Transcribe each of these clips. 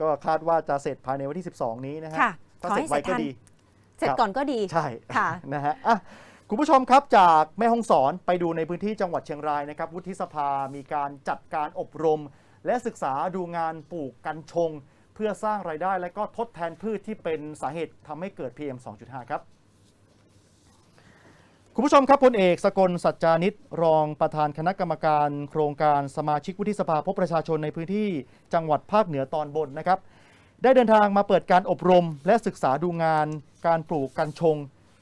ก็คาดว่าจะเสร็จภายในวันที่ 12 นี้นะฮะค่ะถ้าขอเสร็ให้จไวเสร็จก็ทัน ดี เสร็จครับก่อนก็ดี ใช่ ค่ะ นะฮะอะคุณผู้ชมครับจากแม่ฮ่องสอนไปดูในพื้นที่จังหวัดเชียงรายนะครับ วุฒิสภามีการจัดการอบรม และศึกษาดูงานปลูกกัญชง เพื่อสร้างรายได้และก็ทดแทนพืชที่เป็นสาเหตุทำให้เกิด PM 2.5 ครับ คุณผู้ชมครับพลเอกสกลสัจจานิตรองประธานคณะกรรมการ โครงการสมาชิกวุฒิสภาพบประชาชนในพื้นที่จังหวัดภาคเหนือตอนบนนะครับ ได้เดินทางมาเปิดการอบรม และศึกษาดูงาน การปลูกกัญชง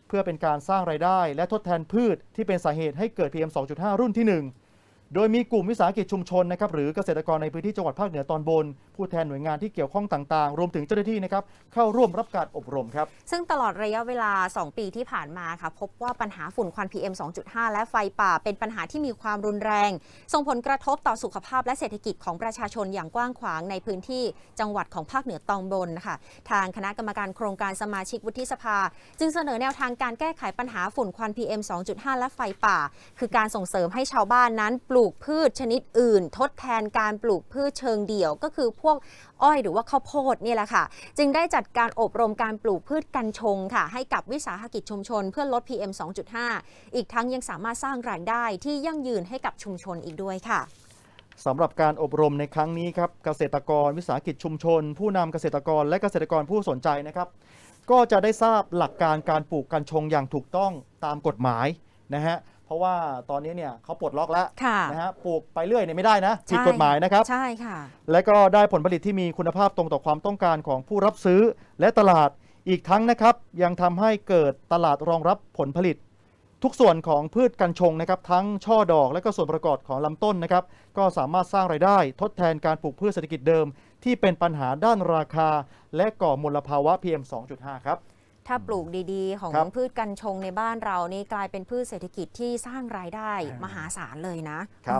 เพื่อเป็นการสร้างไรายได้ และทดแทนพืชที่เป็นสาเหตุให้เกิด PM 2.5 รุ่นที่ 1 โดยมีกลุ่มวิสาหกิจชุมชนนะครับหรือเกษตรกรในพื้นที่จังหวัดภาคเหนือตอนบน ผู้แทนหน่วยงานที่เกี่ยวข้องต่างๆ รวมถึงเจ้าหน้าที่นะครับเข้าร่วมรับการอบรมครับ ซึ่งตลอดระยะเวลา 2 ปีที่ผ่านมาค่ะพบว่าปัญหาฝุ่นควัน PM 2.5 และไฟป่า เป็นปัญหาที่มีความรุนแรง ส่งผลกระทบต่อสุขภาพและเศรษฐกิจของประชาชนอย่างกว้างขวางในพื้นที่จังหวัดของภาคเหนือตอนบนค่ะทางคณะกรรมการโครงการสมาชิกวุฒิสภา จึงเสนอแนวทางการแก้ไขปัญหาฝุ่นควัน PM 2.5 และไฟป่า คือการส่งเสริมให้ชาวบ้านนั้นปลูกพืชชนิดอื่น ทดแทนการปลูกพืชเชิงเดี่ยว ก็คือพวกอ้อยหรือว่าข้าวโพดนี่แหละค่ะ จึงได้จัดการอบรมการปลูกพืชกัญชงค่ะ ให้กับวิสาหกิจชุมชนเพื่อลด PM 2.5 อีกทั้งยังสามารถสร้างรายได้ที่ยั่งยืนให้กับชุมชนอีกด้วยค่ะสำหรับการอบรมในครั้งนี้ครับเกษตรกรวิสาหกิจชุมชน ผู้นำเกษตรกรและเกษตรกรผู้สนใจนะครับก็จะได้ทราบหลักการการปลูกกัญชงอย่างถูกต้องตามกฎหมายนะฮะ เพราะว่าตอนนี้เนี่ยเขาปลดล็อกแล้วค่ะนะฮะปลูกไปเรื่อยเนี่ยไม่ได้นะผิดใช่กฎหมายนะครับ ใช่ค่ะ และก็ได้ผลผลิตที่มีคุณภาพตรงต่อความต้องการของผู้รับซื้อและตลาดอีกทั้งนะครับ ยังทำให้เกิดตลาดรองรับผลผลิต ทุกส่วนของพืชกัญชงนะครับ ทั้งช่อดอกและก็ส่วนประกอบของลำต้นนะครับ ก็สามารถสร้างไรายได้ ทดแทนการปลูกพืชเศรษฐกิจเดิม ที่เป็นปัญหาด้านราคา และก่อมลภาวะ PM 2.5 ครับ ถ้าปลูกดีๆ ของครับพืชกัญชงในบ้านเรานี่กลายเป็นพืชเศรษฐกิจที่สร้างรายได้อ่ามมหาศาลเลยนะครับ